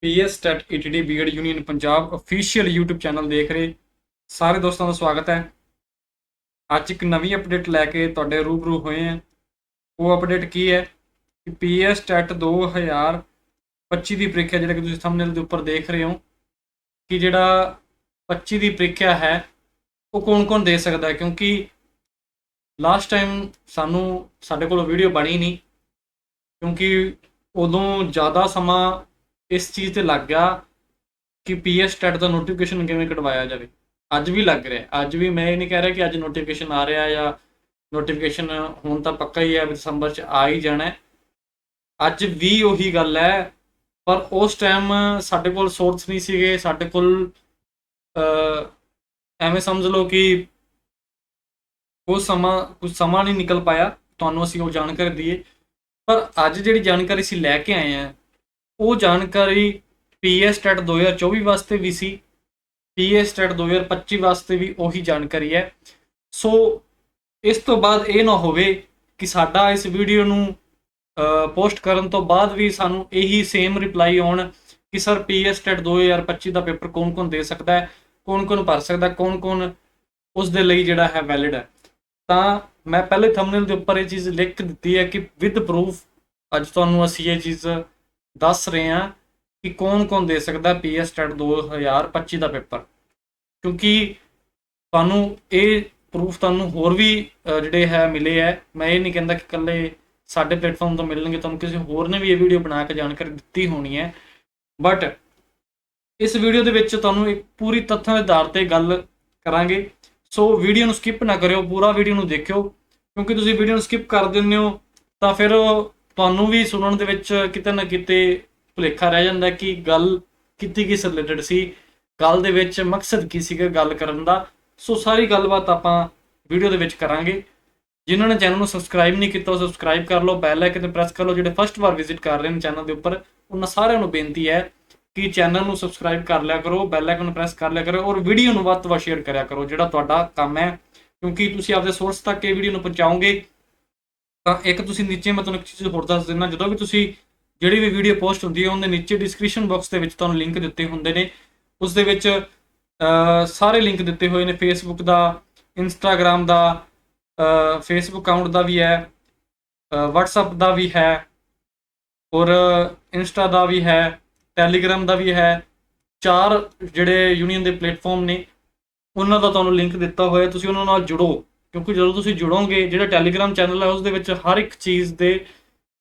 PS TET ETD BEd union Punjab official YouTube channel ਦੇਖ ਰਹੇ ਸਾਰੇ ਦੋਸਤਾਂ ਦਾ ਸਵਾਗਤ ਹੈ। ਅੱਜ ਇੱਕ ਨਵੀਂ ਅਪਡੇਟ ਲੈ ਕੇ ਤੁਹਾਡੇ ਰੂਬਰੂ ਹੋਏ ਹਾਂ। ਉਹ ਅਪਡੇਟ ਕੀ ਹੈ ਕਿ ਪੀਐਸ ਟੈਟ 2025 ਦੀ ਪ੍ਰੀਖਿਆ ਜਿਹੜਾ ਕਿ ਤੁਸੀਂ ਥੰਬਨੇਲ ਦੇ ਉੱਪਰ ਦੇਖ ਰਹੇ ਹੋ, ਕਿ ਜਿਹੜਾ 25 ਦੀ ਪ੍ਰੀਖਿਆ ਹੈ, ਉਹ ਕੌਣ-ਕੌਣ ਦੇ ਸਕਦਾ ਕਿਉਂਕਿ ਲਾਸਟ ਟਾਈਮ ਸਾਨੂੰ ਸਾਡੇ ਕੋਲ ਵੀਡੀਓ ਬਣੀ ਨਹੀਂ, ਕਿਉਂਕਿ ਉਦੋਂ ਜ਼ਿਆਦਾ ਸਮਾਂ ਇਸ ਚੀਜ਼ ਤੇ ਲੱਗ ਗਿਆ ਕਿ ਪੀਐਸ ਟੈਟ ਦਾ ਨੋਟੀਫਿਕੇਸ਼ਨ ਕਿਵੇਂ ਕਢਵਾਇਆ ਜਾਵੇ। ਅੱਜ ਵੀ ਲੱਗ ਰਿਹਾ ਅੱਜ ਵੀ ਮੈਂ ਇਹ ਨਹੀਂ ਕਹਿ ਰਿਹਾ ਕਿ ਅੱਜ ਨੋਟੀਫਿਕੇਸ਼ਨ ਆ ਰਿਹਾ ਜਾਂ ਨੋਟੀਫਿਕੇਸ਼ਨ ਹੁਣ ਤਾਂ ਪੱਕਾ ਹੀ ਹੈ, ਦਸੰਬਰ ਚ ਆ ਹੀ ਜਾਣਾ ਅੱਜ ਵੀ ਉਹੀ ਗੱਲ ਹੈ, ਪਰ ਉਸ ਟਾਈਮ ਸਾਡੇ ਕੋਲ ਸੋਰਸ ਨਹੀਂ ਸੀਗੇ। ਸਾਡੇ ਕੋਲ ਐਵੇਂ ਸਮਝ ਲਓ ਕਿ ਉਹ ਸਮਾਂ ਕੁਝ ਸਮਾਂ ਨਹੀਂ ਨਿਕਲ ਪਾਇਆ। ਤੁਹਾਨੂੰ ਅਸੀਂ ਉਹ ਜਾਣਕਾਰੀ ਦਈਏ। ਪਰ ਅੱਜ ਜਿਹੜੀ ਜਾਣਕਾਰੀ ਅਸੀਂ ਲੈ ਕੇ ਆਏ ਹਾਂ ਉਹ ਜਾਣਕਾਰੀ ਪੀਐਸ ਟੈਟ 2024 ਵਾਸਤੇ ਵੀ ਸੀ ਪੀਐਸ ਟੈਟ 2025 ਵਾਸਤੇ ਵੀ ਉਹੀ ਜਾਣਕਾਰੀ ਹੈ। ਸੋ ਇਸ ਤੋਂ ਬਾਅਦ ਇਹ ਨਾ ਹੋਵੇ ਕਿ ਸਾਡਾ ਇਸ ਵੀਡੀਓ ਨੂੰ ਪੋਸਟ ਕਰਨ ਤੋਂ ਬਾਅਦ ਵੀ ਸਾਨੂੰ ਇਹੀ ਸੇਮ ਰਿਪਲਾਈ ਆਉਣ ਕਿ ਸਰ ਪੀਐਸ ਟੈਟ 2025 ਦਾ ਪੇਪਰ ਕੌਣ-ਕੌਣ ਦੇ ਸਕਦਾ ਹੈ, ਕੌਣ-ਕੌਣ ਭਰ ਸਕਦਾ, ਕੌਣ-ਕੌਣ ਉਸ ਦੇ ਲਈ ਜਿਹੜਾ ਹੈ ਵੈਲਿਡ ਹੈ। ਤਾਂ ਮੈਂ ਪਹਿਲੇ ਥੰਬਨੇਲ ਦੇ ਉੱਪਰ ਇਹ ਚੀਜ਼ ਲਿਖ ਦਿੱਤੀ ਹੈ ਕਿ ਵਿਦ ਪ੍ਰੂਫ ਅੱਜ ਤੁਹਾਨੂੰ ਅਸੀਂ ਇਹ ਚੀਜ਼ ਦੱਸ ਰਹੇ ਹਾਂ ਕਿ ਕੌਣ-ਕੌਣ ਦੇ ਸਕਦਾ ਪੀਐਸ ਟੈਟ 2025 ਦਾ ਪੇਪਰ। ਕਿਉਂਕਿ ਤੁਹਾਨੂੰ ਇਹ ਪ੍ਰੂਫ ਤੁਹਾਨੂੰ ਹੋਰ ਵੀ ਜਿਹੜੇ ਹੈ ਮਿਲੇ ਹੈ। ਮੈਂ ਇਹ ਨਹੀਂ ਕਹਿੰਦਾ ਕਿ ਇਕੱਲੇ ਸਾਡੇ ਪਲੇਟਫਾਰਮ ਤੋਂ ਮਿਲਣਗੇ, ਤੁਹਾਨੂੰ ਕਿਸੇ ਹੋਰ ਨੇ ਵੀ ਇਹ ਵੀਡੀਓ ਬਣਾ ਕੇ ਜਾਣਕਾਰੀ ਦਿੱਤੀ ਹੋਣੀ ਹੈ। ਬਟ ਇਸ ਵੀਡੀਓ ਦੇ ਵਿੱਚ ਤੁਹਾਨੂੰ ਇੱਕ ਪੂਰੀ ਤੱਥਾਂ ਦੇ ਆਧਾਰ ਤੇ ਗੱਲ ਕਰਾਂਗੇ। ਸੋ ਵੀਡੀਓ ਨੂੰ ਸਕਿਪ ਨਾ ਕਰਿਓ, ਪੂਰਾ ਵੀਡੀਓ ਨੂੰ ਦੇਖਿਓ। ਕਿਉਂਕਿ ਤੁਸੀਂ ਵੀਡੀਓ ਨੂੰ ਸਕਿਪ ਕਰ ਦਿੰਦੇ ਹੋ, ਤਾਂ ਫਿਰ ਤੁਹਾਨੂੰ ਵੀ ਸੁਣਨ ਦੇ ਵਿੱਚ ਕਿਤੇ ਨਾ ਕਿਤੇ ਭੁਲੇਖਾ ਰਹਿ ਜਾਂਦਾ ਕਿ ਗੱਲ ਕਿਤੇ ਕਿਸ ਰਿਲੇਟਡ ਸੀ, ਗੱਲ ਦੇ ਵਿੱਚ ਮਕਸਦ ਕੀ ਸੀਗਾ ਗੱਲ ਕਰਨ ਦਾ। ਸੋ ਸਾਰੀ ਗੱਲਬਾਤ ਆਪਾਂ ਵੀਡੀਓ ਦੇ ਵਿੱਚ ਕਰਾਂਗੇ। ਜਿਨ੍ਹਾਂ ਨੇ ਚੈਨਲ ਨੂੰ ਸਬਸਕ੍ਰਾਈਬ ਨਹੀਂ ਕੀਤਾ, ਉਹ ਸਬਸਕ੍ਰਾਈਬ ਕਰ ਲਓ ਬੈਲ ਆਈਕਨ ਤੇ ਪ੍ਰੈਸ ਕਰ ਲਓ, ਜਿਹੜੇ ਫਸਟ ਵਾਰ ਵਿਜ਼ਿਟ ਕਰ ਰਹੇ ਨੇ ਚੈਨਲ ਦੇ ਉੱਪਰ, ਉਹਨਾਂ ਸਾਰਿਆਂ ਨੂੰ ਬੇਨਤੀ ਹੈ ਕਿ ਚੈਨਲ ਨੂੰ ਸਬਸਕ੍ਰਾਈਬ ਕਰ ਲਿਆ ਕਰੋ ਬੈਲ ਆਈਕਨ ਨੂੰ ਪ੍ਰੈਸ ਕਰ ਲਿਆ ਕਰੋ ਔਰ ਵੀਡੀਓ ਨੂੰ ਵੱਧ ਤੋਂ ਵੱਧ ਸ਼ੇਅਰ ਕਰਿਆ ਕਰੋ, ਜਿਹੜਾ ਤੁਹਾਡਾ ਕੰਮ ਹੈ। ਕਿਉਂਕਿ ਤੁਸੀਂ ਆਪਦੇ ਸੋਰਸ ਤੱਕ ਇਹ ਵੀਡੀਓ ਨੂੰ ਪਹੁੰਚਾਓਗੇ ਤਾਂ ਇੱਕ ਤੁਸੀਂ ਨੀਚੇ ਮੈਂ ਤੁਹਾਨੂੰ ਇੱਕ ਚੀਜ਼ ਹੋਰ ਦੱਸ ਦਿੰਦਾ ਜਦੋਂ ਵੀ ਤੁਸੀਂ ਜਿਹੜੀ ਵੀ ਵੀਡੀਓ ਪੋਸਟ ਹੁੰਦੀ ਹੈ, ਉਹਦੇ ਨੀਚੇ ਡਿਸਕ੍ਰਿਪਸ਼ਨ ਬਾਕਸ ਦੇ ਵਿੱਚ ਤੁਹਾਨੂੰ ਲਿੰਕ ਦਿੱਤੇ ਹੁੰਦੇ ਨੇ। ਉਸ ਦੇ ਵਿੱਚ ਸਾਰੇ ਲਿੰਕ ਦਿੱਤੇ ਹੋਏ ਨੇ। ਫੇਸਬੁੱਕ ਦਾ ਇੰਸਟਾਗ੍ਰam ਦਾ ਫੇਸਬੁੱਕ ਅਕਾਊਂਟ ਦਾ ਵੀ ਹੈ WhatsApp ਦਾ ਵੀ ਹੈ, ਔਰ ਇੰਸਟਾ ਦਾ ਵੀ ਹੈ ਟੈਲੀਗ੍ਰਾਮ ਦਾ ਵੀ ਹੈ। ਚਾਰ ਜਿਹੜੇ ਯੂਨੀਅਨ ਦੇ ਪਲੇਟਫਾਰਮ ਨੇ, ਉਹਨਾਂ ਦਾ ਤੁਹਾਨੂੰ ਲਿੰਕ ਦਿੱਤਾ ਹੋਇਆ। ਤੁਸੀਂ ਉਹਨਾਂ ਨਾਲ ਜੁੜੋ। ਕਿਉਂਕਿ ਜਦੋਂ ਤੁਸੀਂ ਜੁੜੋਗੇ, ਜਿਹੜਾ ਟੈਲੀਗ੍ਰਾਮ ਚੈਨਲ ਹੈ ਉਸ ਦੇ ਵਿੱਚ ਹਰ ਇੱਕ ਚੀਜ਼ ਦੇ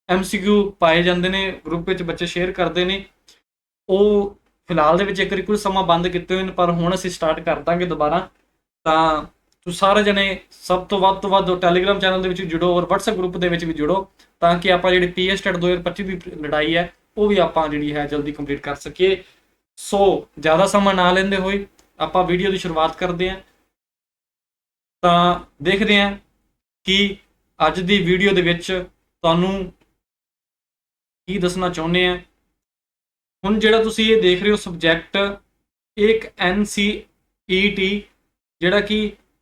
ਐਮਸੀਕਿਊ ਪਾਏ ਜਾਂਦੇ ਨੇ ਗਰੁੱਪ ਵਿੱਚ ਬੱਚੇ ਸ਼ੇਅਰ ਕਰਦੇ ਨੇ। ਉਹ ਫਿਲਹਾਲ ਦੇ ਵਿੱਚ ਇੱਕ ਕੁਝ ਸਮਾਂ ਬੰਦ ਕੀਤੇ ਹੋਏ ਨੇ, ਪਰ ਹੁਣ ਅਸੀਂ ਸਟਾਰਟ ਕਰ ਦਾਂਗੇ ਦੁਬਾਰਾ। ਤਾਂ ਤੁਸੀਂ ਸਾਰੇ ਜਣੇ ਸਭ ਤੋਂ ਵੱਧ ਤੋਂ ਵੱਧ ਟੈਲੀਗ੍ਰਾਮ ਚੈਨਲ ਦੇ ਵਿੱਚ ਜੁੜੋ ਔਰ WhatsApp ਗਰੁੱਪ ਦੇ ਵਿੱਚ ਵੀ ਜੁੜੋ, ਤਾਂ ਕਿ ਆਪਾਂ ਜਿਹੜੀ ਪੀਐਸ ਟੈਟ 2025 ਦੀ ਲੜਾਈ ਹੈ, ਉਹ ਵੀ ਆਪਾਂ ਜਿਹੜੀ ਹੈ ਜਲਦੀ ਕੰਪਲੀਟ ਕਰ ਸਕੀਏ। ਸੋ ਜ਼ਿਆਦਾ ਸਮਾਂ ਨਾ ਲੈਂਦੇ ਹੋਏ ਆਪਾਂ ਵੀਡੀਓ ਦੀ ਸ਼ੁਰੂਆਤ ਕਰਦੇ ਹਾਂ। ਤਾਂ ਦੇਖਦੇ ਹਾਂ ਕਿ ਅੱਜ ਦੀ ਵੀਡੀਓ ਦੇ ਵਿੱਚ ਤੁਹਾਨੂੰ ਕੀ ਦੱਸਣਾ ਚਾਹੁੰਦੇ ਆ ਹੁਣ ਜਿਹੜਾ ਤੁਸੀਂ ਇਹ ਦੇਖ ਰਹੇ ਹੋ ਸਬਜੈਕਟ ਇੱਕ NCET ਜਿਹੜਾ ਕਿ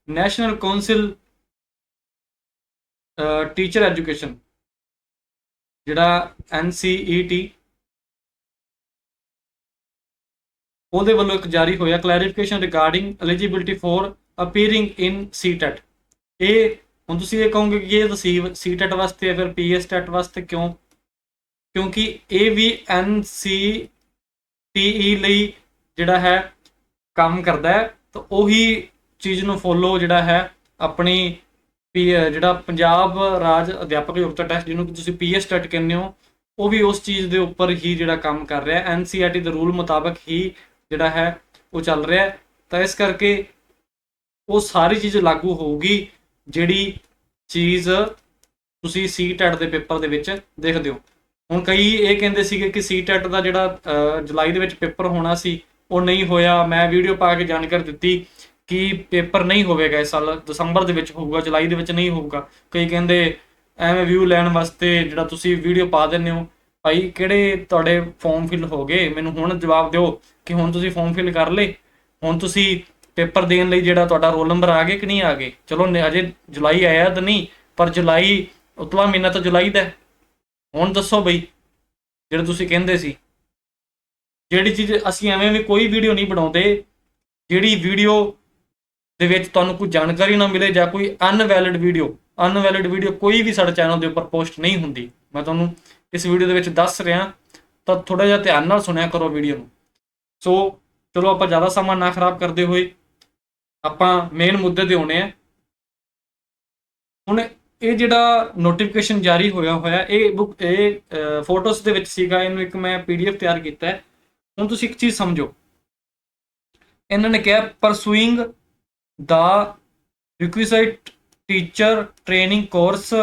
ਨੈਸ਼ਨਲ ਕਾਉਂਸਲ ਟੀਚਰ ਐਜੂਕੇਸ਼ਨ ਜਿਹੜਾ NCET ਉਹਦੇ ਵੱਲੋਂ ਇੱਕ ਜਾਰੀ ਹੋਇਆ clarification regarding eligibility for appearing in CTET ਇਹ, ਹੁਣ ਤੁਸੀਂ ਇਹ ਕਹੋਗੇ ਕਿ ਇਹ ਤਾਂ ਸੀਟੈਟ ਵਾਸਤੇ ਹੈ ਫਿਰ ਪੀਐਸ ਟੈਟ ਵਾਸਤੇ ਕਿਉਂ? ਕਿਉਂਕਿ ਇਹ ਵੀ NCTE ਲਈ ਜਿਹੜਾ ਹੈ ਕੰਮ ਕਰਦਾ ਹੈ। ਤਾਂ ਉਹੀ ਚੀਜ਼ ਨੂੰ ਫੋਲੋ ਜਿਹੜਾ ਹੈ ਆਪਣੀ ਪੀ ਜਿਹੜਾ ਪੰਜਾਬ ਰਾਜ ਅਧਿਆਪਕ ਯੋਗਤਾ ਟੈਸਟ ਜਿਹਨੂੰ ਕਿ ਤੁਸੀਂ ਪੀਐਸ ਟੈਟ ਕਹਿੰਦੇ ਹੋ, ਉਹ ਵੀ ਉਸ ਚੀਜ਼ ਦੇ ਉੱਪਰ ਹੀ ਜਿਹੜਾ ਕੰਮ ਕਰ ਰਿਹਾ ਹੈ। ਐਨਸੀਆਰਟੀ ਦੇ ਰੂਲ ਮੁਤਾਬਕ ਹੀ ਜਿਹੜਾ ਹੈ ਉਹ ਚੱਲ ਰਿਹਾ ਹੈ। ਤਾਂ ਇਸ ਕਰਕੇ ਉਹ ਸਾਰੀ ਚੀਜ਼ ਲਾਗੂ ਹੋਊਗੀ ਜਿਹੜੀ ਚੀਜ਼ ਤੁਸੀਂ ਸੀਟੈਟ ਦੇ ਪੇਪਰ ਦੇ ਵਿੱਚ ਦੇਖਦੇ ਹੋ। ਹੁਣ ਕਈ ਇਹ ਕਹਿੰਦੇ ਸੀਗੇ ਕਿ ਸੀਟੈਟ ਦਾ ਜਿਹੜਾ ਜੁਲਾਈ ਦੇ ਵਿੱਚ ਪੇਪਰ ਹੋਣਾ ਸੀ, ਉਹ ਨਹੀਂ ਹੋਇਆ। ਮੈਂ ਵੀਡੀਓ ਪਾ ਕੇ ਜਾਣਕਾਰੀ ਦਿੱਤੀ ਕਿ ਪੇਪਰ ਨਹੀਂ ਹੋਵੇਗਾ ਇਸ ਸਾਲ। ਦਸੰਬਰ ਦੇ ਵਿੱਚ ਹੋਊਗਾ, ਜੁਲਾਈ ਦੇ ਵਿੱਚ ਨਹੀਂ ਹੋਊਗਾ। ਕਈ ਕਹਿੰਦੇ ਐਵੇਂ ਵਿਊ ਲੈਣ ਵਾਸਤੇ ਜਿਹੜਾ ਤੁਸੀਂ ਵੀਡੀਓ ਪਾ ਦਿੰਦੇ ਹੋ। ਭਾਈ, ਕਿਹੜੇ ਤੁਹਾਡੇ ਫਾਰਮ ਫਿਲ ਹੋ ਗਏ? ਮੈਨੂੰ ਹੁਣ ਜਵਾਬ ਦਿਓ ਕਿ ਹੁਣ ਤੁਸੀਂ ਫਾਰਮ ਫਿਲ ਕਰ ਲਏ। ਹੁਣ ਤੁਸੀਂ ਪੇਪਰ ਦੇਣ ਲਈ ਜਿਹੜਾ ਤੁਹਾਡਾ ਰੋਲ ਨੰਬਰ ਆ ਗਏ ਕਿ ਨਹੀਂ ਆ ਗਏ? ਚਲੋ ਅਜੇ ਜੁਲਾਈ ਆਇਆ ਤਾਂ ਨਹੀਂ, ਪਰ ਜੁਲਾਈ ਉਤਲਾ ਮਹੀਨਾ ਤਾਂ ਜੁਲਾਈ ਦਾ ਹੁਣ ਦੱਸੋ ਬਈ, ਜਿਹੜੇ ਤੁਸੀਂ ਕਹਿੰਦੇ ਸੀ। ਜਿਹੜੀ ਚੀਜ਼ ਅਸੀਂ ਐਵੇਂ ਵੀ ਕੋਈ ਵੀਡੀਓ ਨਹੀਂ ਬਣਾਉਂਦੇ, ਜਿਹੜੀ ਵੀਡੀਓ ਦੇ ਵਿੱਚ ਤੁਹਾਨੂੰ ਕੋਈ ਜਾਣਕਾਰੀ ਨਾ ਮਿਲੇ ਜਾਂ ਕੋਈ ਅਨਵੈਲਿਡ ਵੀਡੀਓ ਅਨਵੈਲਿਡ ਵੀਡੀਓ ਕੋਈ ਵੀ ਸਾਡੇ ਚੈਨਲ ਦੇ ਉੱਪਰ ਪੋਸਟ ਨਹੀਂ ਹੁੰਦੀ। ਮੈਂ ਤੁਹਾਨੂੰ ਇਸ ਵੀਡੀਓ ਦੇ ਵਿੱਚ ਦੱਸ ਰਿਹਾ, ਤਾਂ ਥੋੜਾ ਜਿਹਾ ਧਿਆਨ ਨਾਲ ਸੁਣਿਆ ਕਰੋ ਵੀਡੀਓ ਨੂੰ। ਸੋ, ਚਲੋ ਆਪਾਂ ਜ਼ਿਆਦਾ ਸਮਾਂ ਨਾ ਖਰਾਬ ਕਰਦੇ ਹੋਏ ਆਪਾਂ ਮੇਨ ਮੁੱਦੇ ਤੇ ਆਉਣੇ ਆ ਹੁਣ ਇਹ ਜਿਹੜਾ ਨੋਟੀਫਿਕੇਸ਼ਨ ਜਾਰੀ ਹੋਇਆ ਹੋਇਆ ਇਹ ਬੁੱਕ ਇਹ ਫੋਟੋਸ ਦੇ ਵਿੱਚ ਸੀਗਾ ਇਹਨੂੰ ਇੱਕ ਮੈਂ ਪੀਡੀਐਫ ਤਿਆਰ ਕੀਤਾ ਹੈ ਹੁਣ ਤੁਸੀਂ ਇੱਕ ਚੀਜ਼ ਸਮਝੋ ਇਹਨਾਂ ਨੇ ਕਿਹਾ pursuing the requisite teacher training course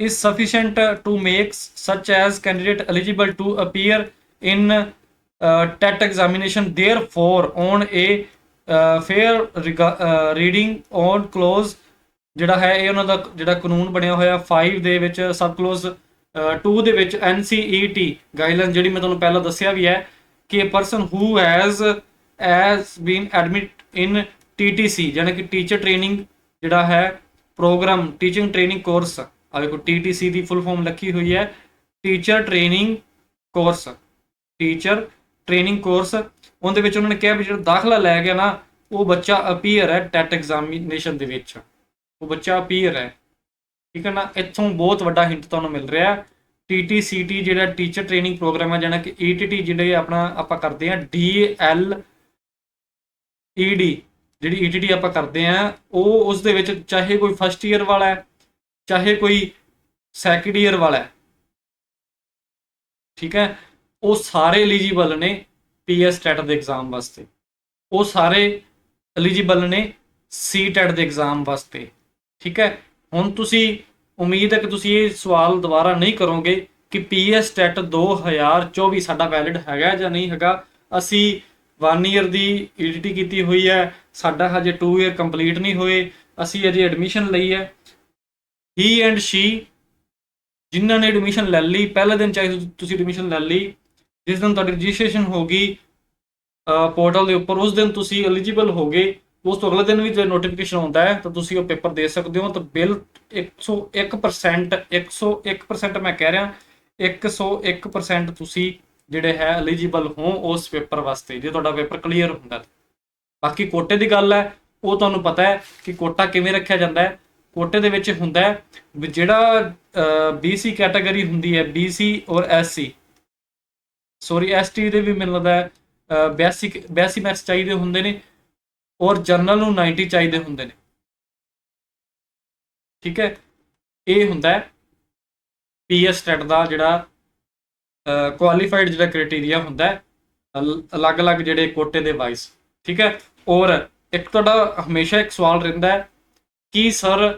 is sufficient to make such as candidate eligible to appear in uh, TET examination. Therefore, on a fair reading rega- uh, ਜਿਹੜਾ ਹੈ ਇਹ ਉਹਨਾਂ ਦਾ ਜਿਹੜਾ ਕਾਨੂੰਨ ਬਣਿਆ ਹੋਇਆ 5 ਦੇ ਵਿੱਚ ਸਬ ਕਲੋਜ਼ 2 ਦੇ ਵਿੱਚ NCET ਗਾਈਡਲਾਈਨ ਜਿਹੜੀ ਮੈਂ ਤੁਹਾਨੂੰ ਪਹਿਲਾਂ ਦੱਸਿਆ ਵੀ ਹੈ ਕਿ a person who has has been admit in TTC ਜਾਨੀ ਕਿ ਟੀਚਰ ਟ੍ਰੇਨਿੰਗ ਜਿਹੜਾ ਹੈ ਪ੍ਰੋਗਰਾਮ ਟੀਚਿੰਗ ਟ੍ਰੇਨਿੰਗ ਕੋਰਸ ਆ ਦੇਖੋ TTC ਦੀ ਫੁੱਲ ਫਾਰਮ ਲੱਗੀ ਹੋਈ ਹੈ teacher training course teacher training course ਉਹਦੇ ਵਿੱਚ ਉਹਨਾਂ ਨੇ ਕਿਹਾ ਵੀ ਜਿਹੜਾ ਦਾਖਲਾ ਲੈ ਗਿਆ ਨਾ, ਉਹ ਬੱਚਾ ਅਪੀਅਰ ਹੈ ਟੈਟ ਐਗਜ਼ਾਮੀਨੇਸ਼ਨ ਦੇ ਵਿੱਚ। ਉਹ ਬੱਚਾ ਅਪੀਅਰ ਹੈ। ਠੀਕ ਹੈ ਨਾ? ਇੱਥੋਂ ਬਹੁਤ ਵੱਡਾ ਹਿੰਟ ਤੁਹਾਨੂੰ ਮਿਲ ਰਿਹਾ। ਹੈ TTCT ਜਿਹੜਾ ਟੀਚਰ ਟ੍ਰੇਨਿੰਗ ਪ੍ਰੋਗਰਾਮ ਹੈ ਜਿਹੜਾ ਕਿ ETT ਜਿਹੜੇ ਆਪਣਾ ਆਪਾਂ ਕਰਦੇ ਆ DL ED ਜਿਹੜੀ ETT ਆਪਾਂ ਕਰਦੇ ਆ ਉਹ ਉਸ ਦੇ ਵਿੱਚ ਚਾਹੇ ਕੋਈ ਫਸਟ ਈਅਰ ਵਾਲਾ ਹੈ, ਚਾਹੇ ਕੋਈ ਸੈਕੰਡ ਈਅਰ ਵਾਲਾ ਹੈ। ਠੀਕ ਹੈ? ਉਹ ਸਾਰੇ ਐਲੀਜੀਬਲ ਨੇ ਪੀਐਸ ਟੈਟ ਦੇ ਐਗਜ਼ਾਮ ਵਾਸਤੇ। ਉਹ ਸਾਰੇ ਐਲੀਜੀਬਲ ਨੇ ਸੀ ਟੈਟ ਦੇ ਐਗਜ਼ਾਮ ਵਾਸਤੇ। ਠੀਕ ਹੈ? ਹੁਣ ਤੁਸੀਂ, ਉਮੀਦ ਹੈ ਕਿ ਤੁਸੀਂ ਇਹ ਸਵਾਲ ਦੁਬਾਰਾ ਨਹੀਂ ਕਰੋਗੇ ਕਿ ਪੀਐਸ ਟੈਟ 2024 ਸਾਡਾ ਵੈਲਿਡ ਹੈਗਾ ਜਾਂ ਨਹੀਂ ਹੈਗਾ। ਅਸੀਂ 1 ਇਅਰ ਦੀ ਈਡੀਟੀ ਕੀਤੀ ਹੋਈ ਹੈ। ਸਾਡਾ ਹਜੇ 2 ਇਅਰ ਕੰਪਲੀਟ ਨਹੀਂ ਹੋਏ। ਅਸੀਂ ਅਜੇ ਐਡਮਿਸ਼ਨ ਲਈ ਹੈ। ਹੀ ਐਂਡ ਸ਼ੀ ਜਿਨ੍ਹਾਂ ਨੇ ਐਡਮਿਸ਼ਨ ਲੈ ਲਈ, ਪਹਿਲੇ ਦਿਨ ਚਾਹੇ ਤੁ- ਤੁਸੀਂ ਐਡਮਿਸ਼ਨ ਲੈ ਲਈ ਜਿਸ ਦਿਨ ਤੁਹਾਡੀ ਰਜਿਸਟ੍ਰੇਸ਼ਨ ਹੋ ਗਈ ਪੋਰਟਲ ਦੇ ਉੱਪਰ, ਉਸ ਦਿਨ ਤੁਸੀਂ ਐਲੀਜੀਬਲ ਹੋਗੇ ਉਸ ਤੋਂ ਅਗਲੇ ਦਿਨ ਵੀ ਜੇ ਨੋਟੀਫਿਕੇਸ਼ਨ ਆਉਂਦਾ ਹੈ, ਤਾਂ ਤੁਸੀਂ ਉਹ ਪੇਪਰ ਦੇ ਸਕਦੇ ਹੋ, ਤਾਂ ਬਿਲ 101% 101% ਮੈਂ ਕਹਿ ਰਿਹਾ 101% ਤੁਸੀਂ ਜਿਹੜੇ ਹੈ ਐਲੀਜੀਬਲ ਹੋ ਉਸ ਪੇਪਰ ਵਾਸਤੇ, ਜੇ ਤੁਹਾਡਾ ਪੇਪਰ ਕਲੀਅਰ ਹੁੰਦਾ ਬਾਕੀ ਕੋਟੇ ਦੀ ਗੱਲ ਹੈ, ਉਹ ਤੁਹਾਨੂੰ ਪਤਾ ਹੈ ਕਿ ਕੋਟਾ ਕਿਵੇਂ ਰੱਖਿਆ ਜਾਂਦਾ ਹੈ। ਕੋਟੇ ਦੇ ਵਿੱਚ ਹੁੰਦਾ ਹੈ ਵੀ ਜਿਹੜਾ BC ਕੈਟਾਗਰੀ ਹੁੰਦੀ ਹੈ BC ਔਰ SC ਸੌਰੀ ਐਸਟੀ ਦੇ ਵੀ ਮੈਨੂੰ ਲੱਗਦਾ ਹੈ ਬੇਸਿਕ ਬੇਸਿਕ ਚਾਹੀਦੇ ਹੁੰਦੇ ਨੇ ਔਰ ਜਰਨਲ ਨੂੰ 90 ਚਾਹੀਦੇ ਹੁੰਦੇ ਨੇ। ਠੀਕ ਹੈ? ਇਹ ਹੁੰਦਾ ਹੈ ਪੀਐਸ ਟੈਟ ਦਾ ਜਿਹੜਾ ਕੁਆਲੀਫਾਈਡ ਜਿਹੜਾ ਕ੍ਰਾਈਟੇਰੀਆ ਹੁੰਦਾ ਹੈ ਅਲੱਗ-ਅਲੱਗ ਜਿਹੜੇ ਕੋਟੇ ਦੇ ਵਾਈਸ ਠੀਕ ਹੈ? ਔਰ ਇੱਕ ਤੁਹਾਡਾ ਹਮੇਸ਼ਾ ਇੱਕ ਸਵਾਲ ਰਹਿੰਦਾ ਹੈ ਕਿ ਸਰ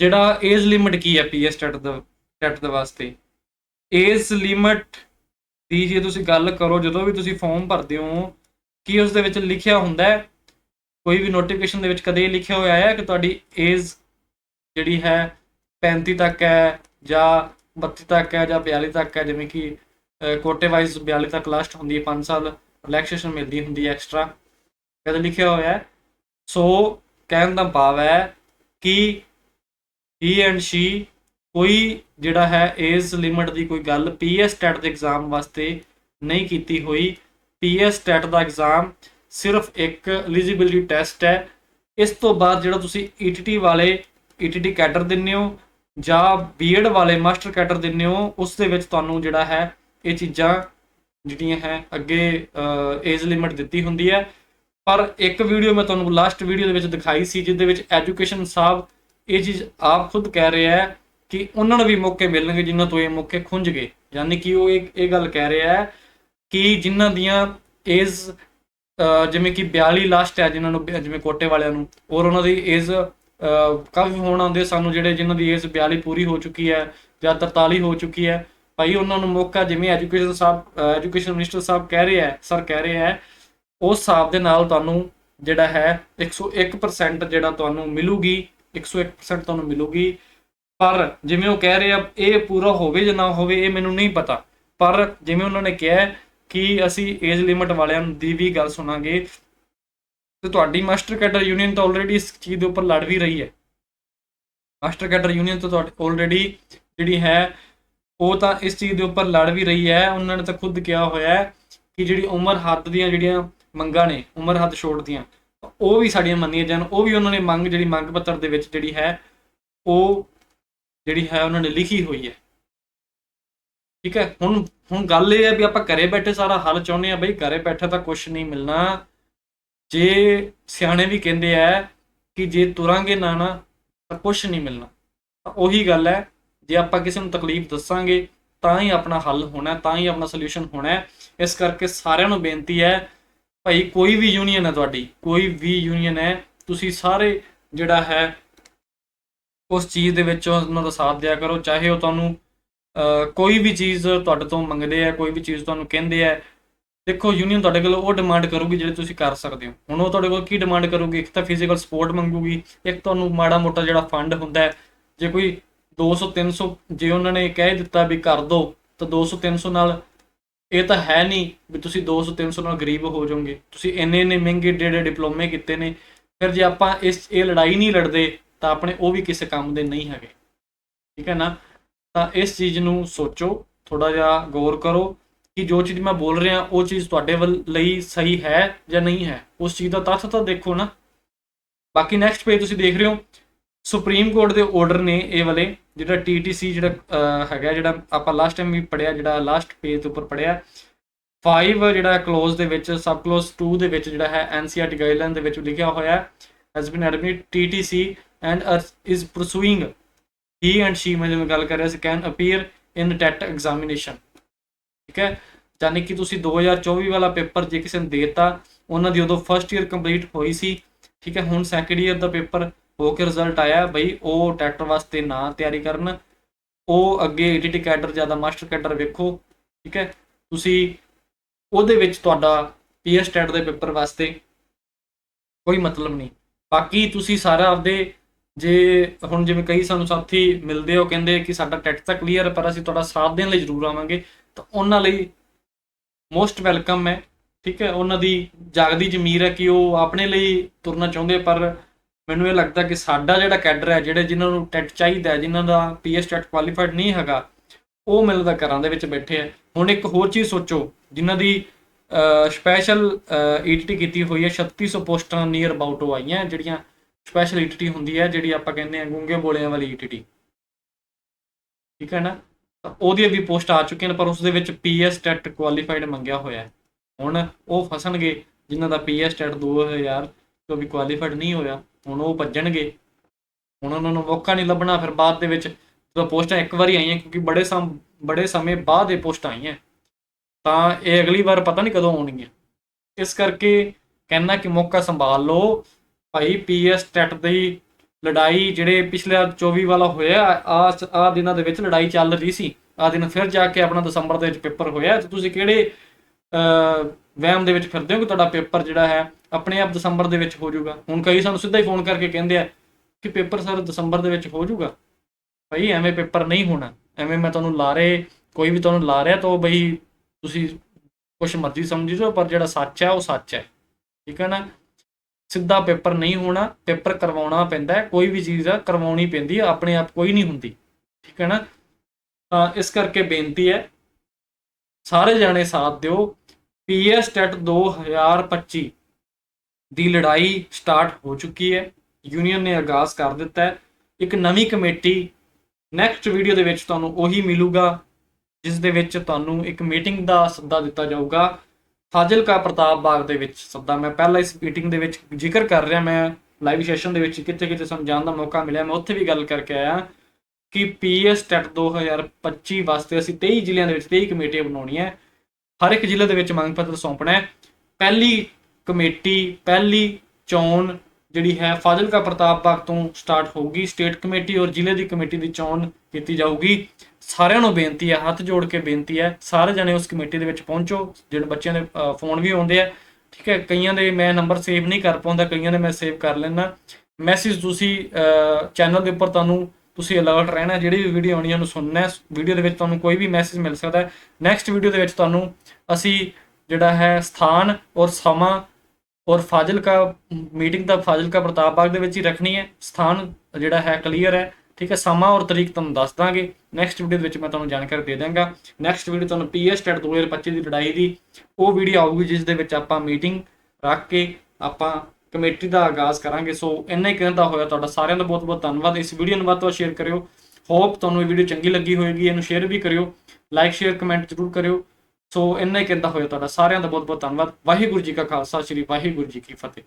ਜਿਹੜਾ ਏਜ ਲਿਮਿਟ ਕੀ ਹੈ ਪੀਐਸ ਟੈਟ ਦਾ ਟੈਟ ਦੇ ਵਾਸਤੇ? ਏਜ ਲਿਮਿਟ ਦੀ ਜੇ ਤੁਸੀਂ ਗੱਲ ਕਰੋ, ਜਦੋਂ ਵੀ ਤੁਸੀਂ ਫਾਰਮ ਭਰਦੇ ਹੋ, ਕੀ ਉਸ ਦੇ ਵਿੱਚ ਲਿਖਿਆ ਹੁੰਦਾ ਹੈ? ਕੋਈ ਵੀ ਨੋਟੀਫਿਕੇਸ਼ਨ ਦੇ ਵਿੱਚ ਕਦੇ ਲਿਖਿਆ ਹੋਇਆ ਹੈ ਕਿ ਤੁਹਾਡੀ ਏਜ ਜਿਹੜੀ ਹੈ 35 ਤੱਕ ਹੈ ਜਾਂ 32 ਤੱਕ ਹੈ ਜਾਂ 42 ਤੱਕ ਹੈ? ਜਿਵੇਂ ਕਿ ਕੋਟੇ ਵਾਈਜ਼ 42 ਤੱਕ ਲਾਸਟ ਹੁੰਦੀ ਹੈ 5 ਸਾਲ ਰਿਲੈਕਸੇਸ਼ਨ ਮਿਲਦੀ ਹੁੰਦੀ ਹੈ ਐਕਸਟਰਾ ਕਦੇ ਲਿਖਿਆ ਹੋਇਆ ਹੈ? ਸੋ, ਕਹਿਣ ਦਾ ਭਾਵ ਹੈ ਕਿ ਹੀ ਐਂਡ ਸ਼ੀ ਕੋਈ ਜਿਹੜਾ ਹੈ ਏਜ ਲਿਮਟ ਦੀ ਕੋਈ ਗੱਲ ਪੀਐਸ ਟੈਟ ਦੇ ਐਗਜ਼ਾਮ ਵਾਸਤੇ ਨਹੀਂ ਕੀਤੀ ਹੋਈ। ਪੀਐਸ ਟੈਟ ਦਾ ਐਗਜ਼ਾਮ ਸਿਰਫ ਇੱਕ ਐਲੀਜੀਬਿਲਟੀ ਟੈਸਟ ਹੈ। ਇਸ ਤੋਂ ਬਾਅਦ ਜਿਹੜਾ ਤੁਸੀਂ ਈਟੀਟੀ ਵਾਲੇ ਈਟੀਟੀ ਕੈਡਰ ਦਿੰਦੇ ਹੋ ਜਾਂ ਬੀਐਡ ਵਾਲੇ ਮਾਸਟਰ ਕੈਡਰ ਦਿੰਦੇ ਹੋ, ਉਸ ਦੇ ਵਿੱਚ ਤੁਹਾਨੂੰ ਜਿਹੜਾ ਹੈ ਇਹ ਚੀਜ਼ਾਂ ਜਿਹੜੀਆਂ ਹੈ ਅੱਗੇ ਏਜ ਲਿਮਿਟ ਦਿੱਤੀ ਹੁੰਦੀ ਹੈ। ਪਰ ਇੱਕ ਵੀਡੀਓ ਮੈਂ ਤੁਹਾਨੂੰ ਲਾਸਟ ਵੀਡੀਓ ਦੇ ਵਿੱਚ ਦਿਖਾਈ ਸੀ ਜਿਹਦੇ ਵਿੱਚ ਐਜੂਕੇਸ਼ਨ ਸਾਹਿਬ ਇਹ ਚੀਜ਼ ਆਪ ਖੁਦ ਕਹਿ ਰਿਹਾ ਹੈ ਕਿ ਉਹਨਾਂ ਨੂੰ ਵੀ ਮੌਕੇ ਮਿਲਣਗੇ ਜਿਨ੍ਹਾਂ ਤੋਂ ਇਹ ਮੌਕੇ ਖੁੰਝ ਗਏ ਯਾਨੀ ਕਿ ਉਹ ਇਹ ਇਹ ਗੱਲ ਕਹਿ ਰਿਹਾ ਹੈ ਕਿ ਜਿਨ੍ਹਾਂ ਦੀਆਂ ਏਜ ਜਿਵੇਂ ਕਿ 42 ਲਾਸਟ ਹੈ ਜਿਨ੍ਹਾਂ ਨੂੰ, ਜਿਵੇਂ ਕੋਟੇ ਵਾਲਿਆਂ ਨੂੰ, ਔਰ ਉਹਨਾਂ ਦੀ ਏਜ ਕਾਫੀ ਹੋਣ ਆਉਂਦੇ ਸਾਨੂੰ ਜਿਹੜੇ ਜਿਨ੍ਹਾਂ ਦੀ ਏਜ 42 ਪੂਰੀ ਹੋ ਚੁੱਕੀ ਹੈ ਜਾਂ 43 ਹੋ ਚੁੱਕੀ ਹੈ। ਭਾਈ ਉਹਨਾਂ ਨੂੰ ਮੌਕਾ ਜਿਵੇਂ ਐਜੂਕੇਸ਼ਨ ਸਾਹਿਬ ਐਜੂਕੇਸ਼ਨ ਮਿਨਿਸਟਰ ਸਾਹਿਬ ਕਹਿ ਰਹੇ ਹੈ, ਸਰ ਕਹਿ ਰਹੇ ਹੈ, ਉਸ ਹਿਸਾਬ ਦੇ ਨਾਲ ਤੁਹਾਨੂੰ ਜਿਹੜਾ ਹੈ 101% ਜਿਹੜਾ ਤੁਹਾਨੂੰ ਮਿਲੂਗੀ 101% ਤੁਹਾਨੂੰ ਮਿਲੂਗੀ। ਪਰ ਜਿਵੇਂ ਉਹ ਕਹਿ ਰਹੇ ਆ, ਇਹ ਪੂਰਾ ਹੋਵੇ ਜਾਂ ਨਾ ਹੋਵੇ, ਇਹ ਮੈਨੂੰ ਨਹੀਂ ਪਤਾ। ਪਰ ਜਿਵੇਂ ਉਹਨਾਂ ਨੇ ਕਿਹਾ ਕਿ ਅਸੀਂ ਏਜ ਲਿਮਿਟ ਵਾਲਿਆਂ ਦੀ ਵੀ ਗੱਲ ਸੁਣਾਂਗੇ, ਤੇ ਤੁਹਾਡੀ ਮਾਸਟਰ ਕੈਡਰ ਯੂਨੀਅਨ ਤਾਂ ਆਲਰੇਡੀ ਇਸ ਚੀਜ਼ ਦੇ ਉੱਪਰ ਲੜ ਵੀ ਰਹੀ ਹੈ। ਮਾਸਟਰ ਕੈਡਰ ਯੂਨੀਅਨ ਤਾਂ ਤੁਹਾਡੀ ਆਲਰੇਡੀ ਜਿਹੜੀ ਹੈ, ਉਹ ਤਾਂ ਇਸ ਚੀਜ਼ ਦੇ ਉੱਪਰ ਲੜ ਵੀ ਰਹੀ ਹੈ। ਉਹਨਾਂ ਨੇ ਤਾਂ ਖੁਦ ਕਿਹਾ ਹੋਇਆ ਹੈ ਕਿ ਜਿਹੜੀ ਉਮਰ ਹੱਦ ਦੀਆਂ ਜਿਹੜੀਆਂ ਮੰਗਾਂ ਨੇ, ਉਮਰ ਹੱਦ ਛੋੜ ਦੀਆਂ, ਉਹ ਵੀ ਸਾਡੀਆਂ ਮੰਨੀਆਂ ਜਾਣ। ਉਹ ਵੀ ਉਹਨਾਂ ਨੇ ਮੰਗ, ਜਿਹੜੀ ਮੰਗ ਪੱਤਰ ਦੇ ਵਿੱਚ ਜਿਹੜੀ ਹੈ, ਉਹ ਜਿਹੜੀ ਹੈ ਉਹਨਾਂ ਨੇ ਲਿਖੀ ਹੋਈ ਹੈ। ਠੀਕ ਹੈ, ਹੁਣ ਹੁਣ ਗੱਲ ਇਹ ਹੈ ਵੀ ਆਪਾਂ ਘਰੇ ਬੈਠੇ ਸਾਰਾ ਹੱਲ ਚਾਹੁੰਦੇ ਆ ਬਈ ਘਰੇ ਬੈਠੇ ਤਾਂ ਕੁਝ ਨਹੀਂ ਮਿਲਣਾ। ਜੇ ਸਿਆਣੇ ਵੀ ਕਹਿੰਦੇ ਆ ਕਿ ਜੇ ਤੁਰਾਂਗੇ ਨਾ ਨਾ, ਤਾਂ ਕੁਝ ਨਹੀਂ ਮਿਲਣਾ। ਤਾਂ ਉਹੀ ਗੱਲ ਹੈ, ਜੇ ਆਪਾਂ ਕਿਸੇ ਨੂੰ ਤਕਲੀਫ ਦੱਸਾਂਗੇ, ਤਾਂ ਹੀ ਆਪਣਾ ਹੱਲ ਹੋਣਾ, ਤਾਂ ਹੀ ਆਪਣਾ ਸੋਲੂਸ਼ਨ ਹੋਣਾ ਇਸ ਕਰਕੇ ਸਾਰਿਆਂ ਨੂੰ ਬੇਨਤੀ ਹੈ, ਭਾਈ ਕੋਈ ਵੀ ਯੂਨੀਅਨ ਹੈ ਤੁਹਾਡੀ, ਕੋਈ ਵੀ ਯੂਨੀਅਨ ਹੈ, ਤੁਸੀਂ ਸਾਰੇ ਜਿਹੜਾ ਹੈ ਉਸ ਚੀਜ਼ ਦੇ ਵਿੱਚ ਉਹਨਾਂ ਦਾ ਸਾਥ ਦਿਆ ਕਰੋ, ਚਾਹੇ ਉਹ ਤੁਹਾਨੂੰ ਕੋਈ ਵੀ ਚੀਜ਼ ਤੁਹਾਡੇ ਤੋਂ ਮੰਗਦੇ ਆ, ਕੋਈ ਵੀ ਚੀਜ਼ ਤੁਹਾਨੂੰ ਕਹਿੰਦੇ ਆ, ਦੇਖੋ ਯੂਨੀਅਨ ਤੁਹਾਡੇ ਕੋਲ ਉਹ ਡਿਮਾਂਡ ਕਰੂਗੀ ਜਿਹੜੇ ਤੁਸੀਂ ਕਰ ਸਕਦੇ ਹੋ। ਹੁਣ ਉਹ ਤੁਹਾਡੇ ਕੋਲ ਕੀ ਡਿਮਾਂਡ ਕਰੂਗੀ? ਇੱਕ ਤਾਂ ਫਿਜ਼ੀਕਲ ਸਪੋਰਟ ਮੰਗੂਗੀ, ਇੱਕ ਤੁਹਾਨੂੰ ਮਾੜਾ ਮੋਟਾ ਜਿਹੜਾ ਫੰਡ ਹੁੰਦਾ ਜੇ ਕੋਈ 200 300 ਜੇ ਉਹਨਾਂ ਨੇ ਕਹਿ ਦਿੱਤਾ ਵੀ ਕਰ ਦੋ, ਤਾਂ 200 300 ਨਾਲ ਇਹ ਤਾਂ ਹੈ ਨਹੀਂ ਵੀ ਤੁਸੀਂ 200 300 ਨਾਲ ਗਰੀਬ ਹੋ ਜਾਓਗੇ। ਤੁਸੀਂ ਇੰਨੇ ਇੰਨੇ ਮਹਿੰਗੇ ਡੇਡੇ ਡਿਪਲੋਮੇ ਕੀਤੇ ਨੇ, ਫਿਰ ਜੇ ਆਪਾਂ ਇਸ, ਇਹ ਲੜਾਈ ਨਹੀਂ ਲੜਦੇ ਤਾਂ ਆਪਣੇ ਉਹ ਵੀ ਕਿਸੇ ਕੰਮ ਦੇ ਨਹੀਂ ਹੈਗੇ। ਠੀਕ ਹੈ ਨਾ? ਤਾਂ ਇਸ ਚੀਜ਼ ਨੂੰ ਸੋਚੋ ਥੋੜਾ ਜਿਹਾ ਗੌਰ ਕਰੋ ਕਿ ਜੋ ਚੀਜ਼ ਮੈਂ ਬੋਲ ਰਿਹਾ, ਉਹ ਚੀਜ਼ ਤੁਹਾਡੇ ਵੱਲ ਲਈ ਸਹੀ ਹੈ ਜਾਂ ਨਹੀਂ ਹੈ। ਉਸ ਚੀਜ਼ ਦਾ ਤੱਥ ਤਾਂ ਦੇਖੋ ਨਾ। ਬਾਕੀ ਨੈਕਸਟ ਪੇਜ ਤੁਸੀਂ ਦੇਖ ਰਹੇ ਹੋ। ਸੁਪਰੀਮ ਕੋਰਟ ਦੇ ਆਰਡਰ ਨੇ ਇਹ ਵਾਲੇ, ਜਿਹੜਾ TTC ਜਿਹੜਾ ਹੈਗਾ, ਜਿਹੜਾ ਆਪਾਂ ਲਾਸਟ ਟਾਈਮ ਵੀ ਪੜਿਆ ਜਿਹੜਾ ਲਾਸਟ ਪੇਜ ਦੇ ਉੱਪਰ ਪੜਿਆ 5 ਜਿਹੜਾ ਕਲੋਜ਼ ਦੇ ਵਿੱਚ ਸਬ ਕਲੋਜ਼ 2 ਦੇ ਵਿੱਚ ਜਿਹੜਾ ਹੈ NCRT ਗਾਈਡਲਾਈਨ ਦੇ ਵਿੱਚ ਲਿਖਿਆ ਹੋਇਆ ਹੈ has been admitted and and is pursuing. He and she, ਮੈਂ ਜਿਵੇਂ ਗੱਲ ਕਰ ਰਿਹਾ ਸੀ can appear in TET examination. ਠੀਕ ਹੈ? ਯਾਨੀ ਕਿ ਤੁਸੀਂ 2024 ਵਾਲਾ ਪੇਪਰ ਜੇ ਕਿਸੇ ਨੇ ਦੇਤਾ, ਉਹਨਾਂ ਦੀ ਉਦੋਂ ਫਰਸਟ ਈਅਰ ਕੰਪਲੀਟ ਹੋਈ ਸੀ। ਠੀਕ ਹੈ? ਹੁਣ ਸੈਕੰਡ ਈਅਰ ਦਾ ਪੇਪਰ ਹੋ ਕੇ ਰਿਜ਼ਲਟ ਆਇਆ ਬਈ, ਉਹ ਟੈਟ ਵਾਸਤੇ ਨਾ ਤਿਆਰੀ ਕਰਨ। ਉਹ ਅੱਗੇ ਈਟੀਟੀ ਕੈਡਰ ਜ਼ਿਆਦਾ ਮਾਸਟਰ ਕੈਡਰ ਵੇਖੋ। ਠੀਕ ਹੈ? ਤੁਸੀਂ ਉਹਦੇ ਵਿੱਚ ਤੁਹਾਡਾ ਪੀਐਸ ਟੈਟ ਦੇ ਪੇਪਰ ਵਾਸਤੇ ਕੋਈ ਮਤਲਬ ਨਹੀਂ। ਬਾਕੀ ਤੁਸੀਂ ਸਾਰਾ ਆਪਦੇ ਜੇ ਹੁਣ ਜਿਵੇਂ ਕਈ ਸਾਨੂੰ ਸਾਥੀ ਮਿਲਦੇ ਹੋ ਕਹਿੰਦੇ ਕਿ ਸਾਡਾ ਟੈਟ ਤਾਂ ਕਲੀਅਰ ਪਰ ਅਸੀਂ ਤੁਹਾਡਾ ਸਾਥ ਦੇਣ ਲਈ ਜ਼ਰੂਰ ਆਵਾਂਗੇ, ਤਾਂ ਉਹਨਾਂ ਲਈ ਮੋਸਟ ਵੈਲਕਮ ਹੈ, ਠੀਕ ਹੈ? ਉਹਨਾਂ ਦੀ ਜਾਗਦੀ ਜ਼ਮੀਰ ਹੈ ਕਿ ਉਹ ਆਪਣੇ ਲਈ ਤੁਰਨਾ ਚਾਹੁੰਦੇ ਪਰ ਮੈਨੂੰ ਇਹ ਲੱਗਦਾ ਕਿ ਸਾਡਾ ਜਿਹੜਾ ਕੈਡਰ ਹੈ, ਜਿਹੜੇ ਜਿਨ੍ਹਾਂ ਨੂੰ ਟੈਟ ਚਾਹੀਦਾ ਹੈ, ਜਿਨ੍ਹਾਂ ਦਾ ਪੀਐਸ ਟੈਟ ਕੁਆਲੀਫਾਈਡ ਨਹੀਂ ਹੈਗਾ, ਉਹ ਮਿਲਦਾ ਘਰਾਂ ਦੇ ਵਿੱਚ ਬੈਠੇ ਆ। ਹੁਣ ਇੱਕ ਹੋਰ ਚੀਜ਼ ਸੋਚੋ, ਜਿਨ੍ਹਾਂ ਦੀ ਸਪੈਸ਼ਲ ਈਟੀਟੀ ਕੀਤੀ ਹੋਈ ਹੈ 3600 ਪੋਸਟਾਂ ਨੀਅਰ ਅਬਾਊਟ ਉਹ ਆਈਆਂ, ਜਿਹੜੀਆਂ ਸਪੈਸ਼ਲ ਈਟੀਟੀ ਹੁੰਦੀ ਹੈ, ਜਿਹੜੀ ਆਪਾਂ ਕਹਿੰਦੇ ਆ ਗੂੰਗੇ ਬੋਲਿਆਂ ਵਾਲੀ ਈਟੀਟੀ ਠੀਕ ਹੈ ਨਾ? ਤਾਂ ਉਹਦੀਆਂ ਵੀ ਪੋਸਟ ਆ ਚੁੱਕੀਆਂ ਨੇ, ਪਰ ਉਸ ਦੇ ਵਿੱਚ ਪੀਐਸ ਟੈਟ ਕੁਆਲੀਫਾਈਡ ਮੰਗਿਆ ਹੋਇਆ ਹੈ। ਹੁਣ ਉਹ ਫਸਣਗੇ, ਜਿਨ੍ਹਾਂ ਦਾ ਪੀਐਸ ਟੈਟ 2000 ਤੋਂ ਵੀ ਕੁਆਲੀਫਾਈਡ ਨਹੀਂ ਹੋਇਆ, ਹੁਣ ਉਹ ਭੱਜਣਗੇ। ਹੁਣ ਉਹਨਾਂ ਨੂੰ ਮੌਕਾ ਨਹੀਂ ਲੱਭਣਾ, ਫਿਰ ਬਾਅਦ ਦੇ ਵਿੱਚ ਜਦੋਂ ਪੋਸਟਾਂ ਇੱਕ ਵਾਰੀ ਆਈਆਂ, ਕਿਉਂਕਿ ਬੜੇ ਸਮ, ਬੜੇ ਸਮੇਂ ਬਾਅਦ ਇਹ ਪੋਸਟਾਂ ਆਈਆਂ, ਤਾਂ ਇਹ ਅਗਲੀ ਵਾਰ ਪਤਾ ਨਹੀਂ ਕਦੋਂ ਆਉਣਗੀਆਂ। ਇਸ ਕਰਕੇ ਕਹਿਣਾ ਕਿ ਮੌਕਾ ਸੰਭਾਲ ਲਓ ਭਾਈ ਪੀਐਸ ਟੈਟ ਦੀ ਲੜਾਈ ਜਿਹੜੇ ਪਿਛਲੇ 24 ਵਾਲਾ ਹੋਇਆ, ਆ ਆ ਦਿਨਾਂ ਦੇ ਵਿੱਚ ਲੜਾਈ ਚੱਲ ਰਹੀ ਸੀ। ਆ ਦਿਨ ਫਿਰ ਜਾ ਕੇ ਆਪਣਾ ਦਸੰਬਰ ਦੇ ਵਿੱਚ ਪੇਪਰ ਹੋਇਆ। ਤੇ ਤੁਸੀਂ ਕਿਹੜੇ ਵਹਿਮ ਦੇ ਵਿੱਚ ਫਿਰਦੇ ਹੋ ਕਿ ਤੁਹਾਡਾ ਪੇਪਰ ਜਿਹੜਾ ਹੈ, ਆਪਣੇ ਆਪ ਦਸੰਬਰ ਦੇ ਵਿੱਚ ਹੋ ਜਾਊਗਾ? ਹੁਣ ਕਈ ਸਾਨੂੰ ਸਿੱਧਾ ਹੀ ਫੋਨ ਕਰਕੇ ਕਹਿੰਦੇ ਆ ਕਿ ਪੇਪਰ ਸਰ ਦਸੰਬਰ ਦੇ ਵਿੱਚ ਹੋ ਜਾਊਗਾ। ਭਾਈ ਐਵੇਂ ਪੇਪਰ ਨਹੀਂ ਹੋਣਾ। ਐਵੇਂ ਮੈਂ ਤੁਹਾਨੂੰ ਲਾ ਰਹੇ, ਕੋਈ ਵੀ ਤੁਹਾਨੂੰ ਲਾ ਰਿਹਾ ਤਾਂ ਉਹ ਬਈ ਤੁਸੀਂ ਕੁਛ ਮਰਜ਼ੀ ਸਮਝੀ ਜਾਓ, ਪਰ ਜਿਹੜਾ ਸੱਚ ਹੈ ਉਹ ਸੱਚ ਹੈ। ਠੀਕ ਹੈ ਨਾ? ਸਿੱਧਾ ਪੇਪਰ ਨਹੀਂ ਹੋਣਾ, ਪੇਪਰ ਕਰਵਾਉਣਾ ਪੈਂਦਾ ਕੋਈ ਵੀ ਚੀਜ਼ ਆ, ਕਰਵਾਉਣੀ ਪੈਂਦੀ ਹੈ ਆਪਣੇ ਆਪ ਕੋਈ ਨਹੀਂ ਹੁੰਦੀ। ਠੀਕ ਹੈ ਨਾ? ਤਾਂ ਇਸ ਕਰਕੇ ਬੇਨਤੀ ਹੈ, ਸਾਰੇ ਜਾਣੇ ਸਾਥ ਦਿਓ। ਪੀਐਸ ਟੈਟ 2025 ਦੀ ਲੜਾਈ ਸਟਾਰਟ ਹੋ ਚੁੱਕੀ ਹੈ। ਯੂਨੀਅਨ ਨੇ ਆਗਾਜ਼ ਕਰ ਦਿੱਤਾ ਹੈ। ਇੱਕ ਨਵੀਂ ਕਮੇਟੀ ਨੈਕਸਟ ਵੀਡੀਓ ਦੇ ਵਿੱਚ ਤੁਹਾਨੂੰ ਉਹੀ ਮਿਲੂਗਾ, ਜਿਸ ਦੇ ਵਿੱਚ ਤੁਹਾਨੂੰ ਇੱਕ ਮੀਟਿੰਗ ਦਾ ਸੱਦਾ ਦਿੱਤਾ ਜਾਊਗਾ। ਫਾਜ਼ਿਲਕਾ ਪ੍ਰਤਾਪ ਬਾਗ ਦੇ ਵਿੱਚ ਸੱਦਾ ਮੈਂ ਪਹਿਲਾਂ ਇਸ ਮੀਟਿੰਗ ਦੇ ਵਿੱਚ ਜ਼ਿਕਰ ਕਰ ਰਿਹਾ, ਮੈਂ ਲਾਈਵ ਸੈਸ਼ਨ ਦੇ ਵਿੱਚ ਕਿੱਥੇ ਕਿੱਥੇ ਸਾਨੂੰ ਜਾਣ ਦਾ ਮੌਕਾ ਮਿਲਿਆ, ਮੈਂ ਉੱਥੇ ਵੀ ਗੱਲ ਕਰਕੇ ਆਇਆ ਕਿ ਪੀਐਸ ਟੈਟ 2025 ਵਾਸਤੇ ਅਸੀਂ 23 ਜ਼ਿਲ੍ਹਿਆਂ ਦੇ ਵਿੱਚ 23 ਕਮੇਟੀਆਂ ਬਣਾਉਣੀਆਂ ਹੈ। ਹਰ ਇੱਕ ਜ਼ਿਲ੍ਹੇ ਦੇ ਵਿੱਚ ਮੰਗ ਪੱਤਰ ਸੌਂਪਣਾ ਹੈ ਪਹਿਲੀ ਕਮੇਟੀ, ਪਹਿਲੀ ਚੋਣ ਜਿਹੜੀ ਹੈ ਫਾਜ਼ਿਲਕਾ ਪ੍ਰਤਾਪ ਬਾਗ ਤੋਂ ਸਟਾਰਟ ਹੋਊਗੀ। ਸਟੇਟ ਕਮੇਟੀ ਔਰ ਜ਼ਿਲ੍ਹੇ ਦੀ ਕਮੇਟੀ ਦੀ ਚੋਣ ਕੀਤੀ ਜਾਊਗੀ। ਸਾਰਿਆਂ ਨੂੰ ਬੇਨਤੀ ਹੈ, ਹੱਥ ਜੋੜ ਕੇ ਬੇਨਤੀ ਹੈ, ਸਾਰੇ ਜਣੇ ਉਸ ਕਮੇਟੀ ਦੇ ਵਿੱਚ ਪਹੁੰਚੋ, ਜਿਹੜੇ ਬੱਚਿਆਂ ਦੇ ਫੋਨ ਵੀ ਆਉਂਦੇ ਆ। ਠੀਕ ਹੈ, ਕਈਆਂ ਦੇ ਮੈਂ ਨੰਬਰ ਸੇਵ ਨਹੀਂ ਕਰ ਪਾਉਂਦਾ, ਕਈਆਂ ਦੇ ਮੈਂ ਸੇਵ ਕਰ ਲੈਣਾ ਮੈਸੇਜ ਤੁਸੀਂ ਚੈਨਲ ਦੇ ਉੱਪਰ ਤੁਹਾਨੂੰ, ਤੁਸੀਂ ਅਲਰਟ ਰਹਿਣਾ, ਜਿਹੜੀ ਵੀ ਵੀਡੀਓ ਆਉਣੀ ਉਹਨੂੰ ਸੁਣਨਾ ਹੈ। ਵੀਡੀਓ ਦੇ ਵਿੱਚ ਤੁਹਾਨੂੰ ਕੋਈ ਵੀ ਮੈਸੇਜ ਮਿਲ ਸਕਦਾ ਹੈ। ਨੈਕਸਟ ਵੀਡੀਓ ਦੇ ਵਿੱਚ ਤੁਹਾਨੂੰ ਅਸੀਂ ਜਿਹੜਾ ਹੈ ਸਥਾਨ ਔਰ ਸਮਾਂ ਔਰ ਫਾਜ਼ਿਲਕਾ ਮੀਟਿੰਗ ਤਾਂ ਫਾਜ਼ਿਲਕਾ ਪ੍ਰਤਾਪ ਬਾਗ ਦੇ ਵਿੱਚ ਹੀ ਰੱਖਣੀ ਹੈ। ਸਥਾਨ ਜਿਹੜਾ ਹੈ ਕਲੀਅਰ ਹੈ। ਠੀਕ ਹੈ, ਸਮਾਂ ਔਰ ਤਰੀਕ ਤੁਹਾਨੂੰ ਦੱਸ ਦਾਂਗੇ। ਨੈਕਸਟ ਵੀਡੀਓ ਦੇ ਵਿੱਚ ਮੈਂ ਤੁਹਾਨੂੰ ਜਾਣਕਾਰੀ ਦੇ ਦਾਂਗਾ ਨੈਕਸਟ ਵੀਡੀਓ ਤੁਹਾਨੂੰ ਪੀਐਸ ਟੈਟ 2025 ਦੀ ਲੜਾਈ ਦੀ ਉਹ ਵੀਡੀਓ ਆਊਗੀ ਜਿਸ ਦੇ ਵਿੱਚ ਆਪਾਂ ਮੀਟਿੰਗ ਰੱਖ ਕੇ ਆਪਾਂ ਕਮੇਟੀ ਦਾ ਆਗਾਜ਼ ਕਰਾਂਗੇ। ਸੋ ਇੰਨਾ ਹੀ ਕਹਿੰਦਾ ਹੋਇਆ ਤੁਹਾਡਾ ਸਾਰਿਆਂ ਦਾ ਬਹੁਤ ਬਹੁਤ ਧੰਨਵਾਦ। ਇਸ ਵੀਡੀਓ ਨੂੰ ਵੱਧ ਤੋਂ ਵੱਧ ਸ਼ੇਅਰ ਕਰਿਓ। ਹੋਪ ਤੁਹਾਨੂੰ ਇਹ ਵੀਡੀਓ ਚੰਗੀ ਲੱਗੀ ਹੋਵੇਗੀ ਇਹਨੂੰ ਸ਼ੇਅਰ ਵੀ ਕਰਿਓ। ਲਾਈਕ ਸ਼ੇਅਰ ਕਮੈਂਟ ਜ਼ਰੂਰ ਕਰਿਓ। ਸੋ ਇੰਨਾ ਹੀ ਕਹਿੰਦਾ ਹੋਇਆ ਤੁਹਾਡਾ ਸਾਰਿਆਂ ਦਾ ਬਹੁਤ ਬਹੁਤ ਧੰਨਵਾਦ। ਵਾਹਿਗੁਰੂ ਜੀ ਕਾ ਖਾਲਸਾ, ਸ੍ਰੀ ਵਾਹਿਗੁਰੂ ਜੀ ਕੀ ਫਤਿਹ।